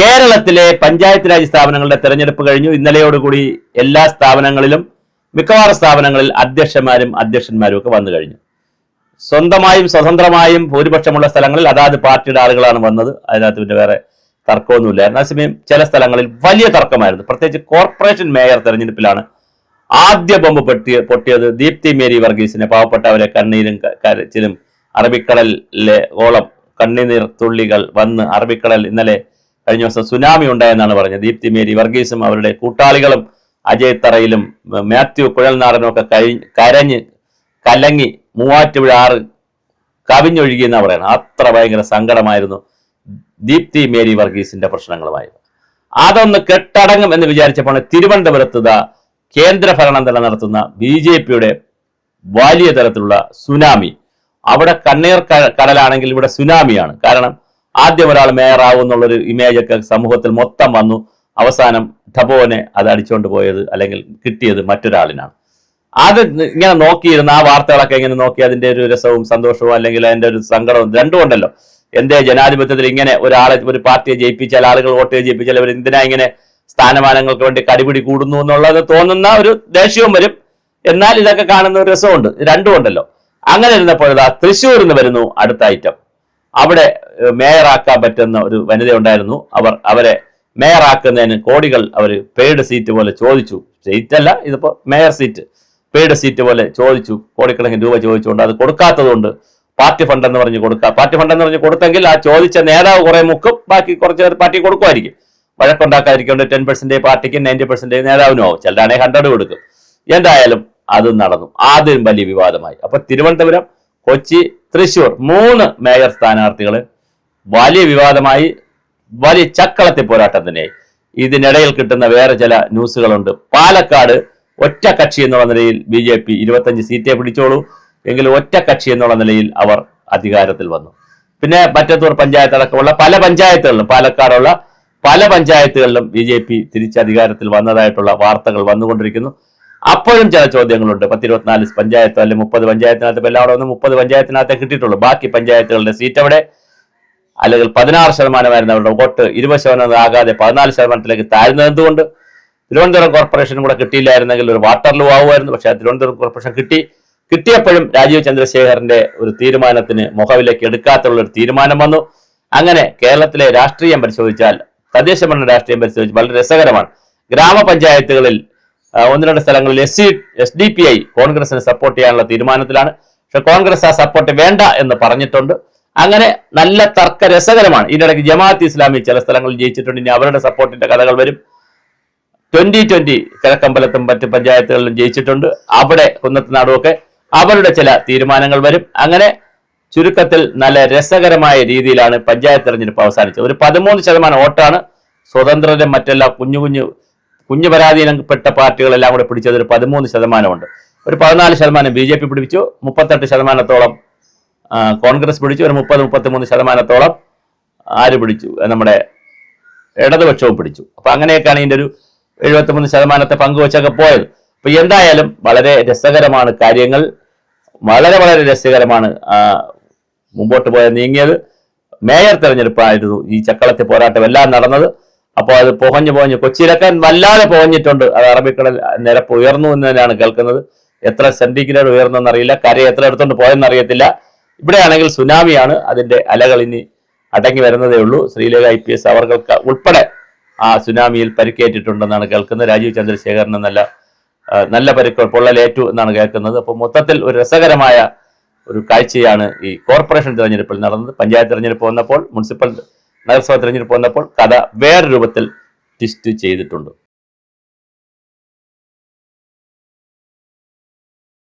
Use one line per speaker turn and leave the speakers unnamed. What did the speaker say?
കേരളത്തിലെ പഞ്ചായത്ത് രാജ് സ്ഥാപനങ്ങളുടെ തെരഞ്ഞെടുപ്പ് കഴിഞ്ഞു. ഇന്നലെയോടുകൂടി എല്ലാ സ്ഥാപനങ്ങളിലും മിക്കവാറും സ്ഥാപനങ്ങളിൽ അധ്യക്ഷന്മാരും അധ്യക്ഷന്മാരും ഒക്കെ വന്നു കഴിഞ്ഞു. സ്വന്തമായും സ്വതന്ത്രമായും ഭൂരിപക്ഷമുള്ള സ്ഥലങ്ങളിൽ അതാത് പാർട്ടിയുടെ ആളുകളാണ് വന്നത്. അതിനകത്ത് പിന്നെ വേറെ തർക്കമൊന്നുമില്ല അതേസമയം ചില സ്ഥലങ്ങളിൽ വലിയ തർക്കമായിരുന്നു. പ്രത്യേകിച്ച് കോർപ്പറേഷൻ മേയർ തെരഞ്ഞെടുപ്പിലാണ് ആദ്യ ബോംബ് പൊട്ടിയ പൊട്ടിയത് ദീപ്തി മേരി വർഗീസിനെ. പാവപ്പെട്ടവരെ കണ്ണീരും കരച്ചിലും അറബിക്കടലിലെ ഓളം കണ്ണീർ തുള്ളികൾ വന്ന് അറബിക്കടൽ ഇന്നലെ കഴിഞ്ഞ ദിവസം സുനാമി ഉണ്ടായെന്നാണ് പറഞ്ഞത്. ദീപ്തി മേരി വർഗീസും അവരുടെ കൂട്ടാളികളും അജയ് തറയിലും മാത്യു കുഴൽനാടനും ഒക്കെ കഴിഞ്ഞ് കരഞ്ഞ് കലങ്ങി മൂവാറ്റുപുഴ ആറ് കവിഞ്ഞൊഴുകി എന്നാണ് പറയുന്നത്. അത്ര ഭയങ്കര സങ്കടമായിരുന്നു ദീപ്തി മേരി വർഗീസിന്റെ പ്രശ്നങ്ങളുമായി. അതൊന്ന് കെട്ടടങ്ങും എന്ന് വിചാരിച്ചപ്പോൾ തിരുവനന്തപുരത്ത് കേന്ദ്രഭരണം കേന്ദ്ര ഭരണം തന്നെ നടത്തുന്ന ബി ജെ പിയുടെ വലിയ തരത്തിലുള്ള സുനാമി. അവിടെ കണ്ണീർ കടലാണെങ്കിൽ ഇവിടെ സുനാമിയാണ്. കാരണം ആദ്യം ഒരാൾ മേയറാവും എന്നുള്ളൊരു ഇമേജ് ഒക്കെ സമൂഹത്തിൽ മൊത്തം വന്നു. അവസാനം ടബോനെ അത് അടിച്ചുകൊണ്ട് പോയത് അല്ലെങ്കിൽ കിട്ടിയത് മറ്റൊരാളിനാണ്. അത് ഇങ്ങനെ നോക്കിയിരുന്ന ആ വാർത്തകളൊക്കെ ഇങ്ങനെ നോക്കി അതിന്റെ ഒരു രസവും സന്തോഷവും അല്ലെങ്കിൽ അതിന്റെ ഒരു സങ്കടവും രണ്ടും ഉണ്ടല്ലോ. എന്തേ ജനാധിപത്യത്തിൽ ഇങ്ങനെ ഒരാളെ ഒരു പാർട്ടിയെ ജയിപ്പിച്ചാൽ ആളുകൾ വോട്ട് ജയിപ്പിച്ചാൽ അവർ എന്തിനാ ഇങ്ങനെ സ്ഥാനമാനങ്ങൾക്ക് വേണ്ടി കടിപിടി കൂടുന്നു എന്നുള്ളത് തോന്നുന്ന ഒരു ദേഷ്യവും വരും. എന്നാൽ ഇതൊക്കെ കാണുന്ന ഒരു രസമുണ്ട്. രണ്ടുമുണ്ടല്ലോ അങ്ങനെ ഇരുന്നപ്പോഴതാ തൃശ്ശൂരിൽ നിന്ന് വരുന്നു അടുത്ത ഐറ്റം അവിടെ മേയറാക്കാൻ പറ്റുന്ന ഒരു വനിത ഉണ്ടായിരുന്നു അവർ അവരെ മേയറാക്കുന്നതിന് കോടികൾ അവർ പെയ്ഡ് സീറ്റ് പോലെ ചോദിച്ചു. സീറ്റ് അല്ല ഇതിപ്പോ മേയർ സീറ്റ് പെയ്ഡ് സീറ്റ് പോലെ ചോദിച്ചു. കോടിക്കണക്കിന് രൂപ ചോദിച്ചുകൊണ്ട് അത് കൊടുക്കാത്തതുകൊണ്ട് പാർട്ടി ഫണ്ട് എന്ന് പറഞ്ഞ് കൊടുക്കുക പാർട്ടി ഫണ്ട് എന്ന് പറഞ്ഞ് കൊടുത്തെങ്കിൽ ആ ചോദിച്ച നേതാവ് കുറെ മുക്കും ബാക്കി കുറച്ച് പേർ പാർട്ടി കൊടുക്കുമായിരിക്കും. വഴക്കുണ്ടാക്കാതിരിക്കൊണ്ട് ടെൻ പെർസെന്റ് പാർട്ടിക്ക് നയന്റി പെർസെന്റ് നേതാവിനും ആവും. ചിലരാണെങ്കിൽ ഹൺഡ്രഡ് കൊടുക്കും. എന്തായാലും അത് നടന്നു. ആദ്യം വലിയ വിവാദമായി. അപ്പൊ തിരുവനന്തപുരം കൊച്ചി തൃശൂർ മൂന്ന് മേയർ സ്ഥാനാർത്ഥികൾ വലിയ വിവാദമായി വലിയ ചക്കളത്തെ പോരാട്ടം തന്നെ. ഇതിനിടയിൽ കിട്ടുന്ന വേറെ ചില ന്യൂസുകളുണ്ട്. പാലക്കാട് ഒറ്റ കക്ഷി എന്നുള്ള നിലയിൽ ബി ജെ പി ഇരുപത്തഞ്ച് സീറ്റേ പിടിച്ചോളൂ. എങ്കിലും ഒറ്റ കക്ഷി എന്നുള്ള നിലയിൽ അവർ അധികാരത്തിൽ വന്നു. പിന്നെ മറ്റത്തൂർ പഞ്ചായത്ത് അടക്കമുള്ള പല പഞ്ചായത്തുകളിലും പാലക്കാടുള്ള പല പഞ്ചായത്തുകളിലും ബി ജെ പി തിരിച്ച് അധികാരത്തിൽ വന്നതായിട്ടുള്ള വാർത്തകൾ വന്നുകൊണ്ടിരിക്കുന്നു. അപ്പോഴും ചില ചോദ്യങ്ങളുണ്ട്. പത്തിരുപത്തിനാല് പഞ്ചായത്ത് അല്ലെങ്കിൽ മുപ്പത് പഞ്ചായത്തിനകത്ത് എല്ലാവരും ഒന്ന് മുപ്പത് പഞ്ചായത്തിനകത്തേ കിട്ടിയിട്ടുള്ളൂ. ബാക്കി പഞ്ചായത്തുകളുടെ സീറ്റ് അവിടെ അല്ലെങ്കിൽ പതിനാറ് ശതമാനമായിരുന്നു അവരുടെ വോട്ട്. ഇരുപത് ശതമാനം ആകാതെ പതിനാല് ശതമാനത്തിലേക്ക് താഴ്ന്നത് എന്തുകൊണ്ട്? തിരുവനന്തപുരം കോർപ്പറേഷനും കൂടെ കിട്ടിയില്ലായിരുന്നെങ്കിൽ ഒരു വാട്ടർ ലോ ആവുമായിരുന്നു. പക്ഷേ തിരുവനന്തപുരം കോർപ്പറേഷൻ കിട്ടി. കിട്ടിയപ്പോഴും രാജീവ് ചന്ദ്രശേഖരന്റെ ഒരു തീരുമാനത്തിന് മുഖവിലേക്ക് എടുക്കാത്തുള്ള ഒരു തീരുമാനം വന്നു. അങ്ങനെ കേരളത്തിലെ രാഷ്ട്രീയം പരിശോധിച്ചാൽ തദ്ദേശ ഭരണ രാഷ്ട്രീയം പരിശോധിച്ച് വളരെ രസകരമാണ്. ഗ്രാമപഞ്ചായത്തുകളിൽ ഒന്ന് രണ്ട് സ്ഥലങ്ങളിൽ S C S D P I കോൺഗ്രസിന് സപ്പോർട്ട് ചെയ്യാനുള്ള തീരുമാനത്തിലാണ്. പക്ഷെ കോൺഗ്രസ് ആ സപ്പോർട്ട് വേണ്ട എന്ന് പറഞ്ഞിട്ടുണ്ട്. അങ്ങനെ നല്ല തർക്ക രസകരമാണ്. ഇതിനിടയ്ക്ക് ജമാഅത്ത് ഇസ്ലാമി ചില സ്ഥലങ്ങളിൽ ജയിച്ചിട്ടുണ്ട്. ഇനി അവരുടെ സപ്പോർട്ടിന്റെ കഥകൾ വരും. ട്വന്റി ട്വന്റി കിഴക്കമ്പലത്തും മറ്റ് പഞ്ചായത്തുകളിലും ജയിച്ചിട്ടുണ്ട്. അവിടെ കുന്നത്തനാടും ഒക്കെ അവരുടെ ചില തീരുമാനങ്ങൾ വരും. അങ്ങനെ ചുരുക്കത്തിൽ നല്ല രസകരമായ രീതിയിലാണ് പഞ്ചായത്ത് തെരഞ്ഞെടുപ്പ് അവസാനിച്ചത്. ഒരു പതിമൂന്ന് ശതമാനം വോട്ടാണ് സ്വതന്ത്രരും മറ്റെല്ലാ കുഞ്ഞു കുഞ്ഞു കുഞ്ഞു പരാധീനപ്പെട്ട പാർട്ടികളെല്ലാം കൂടെ പിടിച്ചത് ഒരു പതിമൂന്ന് ശതമാനമുണ്ട്. ഒരു പതിനാല് ശതമാനം ബി ജെ പി പിടിപ്പിച്ചു. മുപ്പത്തെട്ട് ശതമാനത്തോളം കോൺഗ്രസ് പിടിച്ചു. ഒരു മുപ്പത് മുപ്പത്തിമൂന്ന് ശതമാനത്തോളം ആര് പിടിച്ചു? നമ്മുടെ ഇടതുപക്ഷവും പിടിച്ചു. അപ്പൊ അങ്ങനെയൊക്കെയാണ് ഇതിന്റെ ഒരു എഴുപത്തിമൂന്ന് ശതമാനത്തെ പങ്കുവച്ചൊക്കെ പോയത്. അപ്പൊ എന്തായാലും വളരെ രസകരമാണ് കാര്യങ്ങൾ. വളരെ വളരെ രസകരമാണ് മുമ്പോട്ട് പോയ നീങ്ങിയത്. മേയർ തെരഞ്ഞെടുപ്പായിരുന്നു ഈ ചക്കളത്തെ പോരാട്ടം എല്ലാം നടന്നത്. അപ്പോൾ അത് പുകഞ്ഞു പുകഞ്ഞു കൊച്ചിയിലൊക്കെ വല്ലാതെ പുകഞ്ഞിട്ടുണ്ട് അത് അറബിക്കടൽ നിരപ്പ് ഉയർന്നു എന്ന് തന്നെയാണ് കേൾക്കുന്നത്. എത്ര സെന്റിഗ്രേഡ് ഉയർന്നെന്നറിയില്ല. കരയെ കര എത്ര എടുത്തുകൊണ്ട് പോയെന്ന് അറിയത്തില്ല ഇവിടെയാണെങ്കിൽ സുനാമിയാണ് അതിന്റെ ഇനി അടങ്ങി വരുന്നതേ ഉള്ളൂ. ശ്രീലേഖ ഐ പി എസ് അവർക്ക് ഉൾപ്പെടെ ആ സുനാമിയിൽ പരിക്കേറ്റിട്ടുണ്ടെന്നാണ് കേൾക്കുന്നത്. രാജീവ് ചന്ദ്രശേഖരന് നല്ല നല്ല പരിക്ക് പൊള്ളലേറ്റു എന്നാണ് കേൾക്കുന്നത്. അപ്പോൾ മൊത്തത്തിൽ ഒരു രസകരമായ ഒരു കാഴ്ചയാണ് ഈ കോർപ്പറേഷൻ തിരഞ്ഞെടുപ്പിൽ നടന്നത്. പഞ്ചായത്ത് തിരഞ്ഞെടുപ്പ് വന്നപ്പോൾ മുനിസിപ്പൽ നഗരസഭ തിരഞ്ഞെടുപ്പ് വന്നപ്പോൾ കഥ വേറെ രൂപത്തിൽ ട്വിസ്റ്റ് ചെയ്തിട്ടുണ്ട്.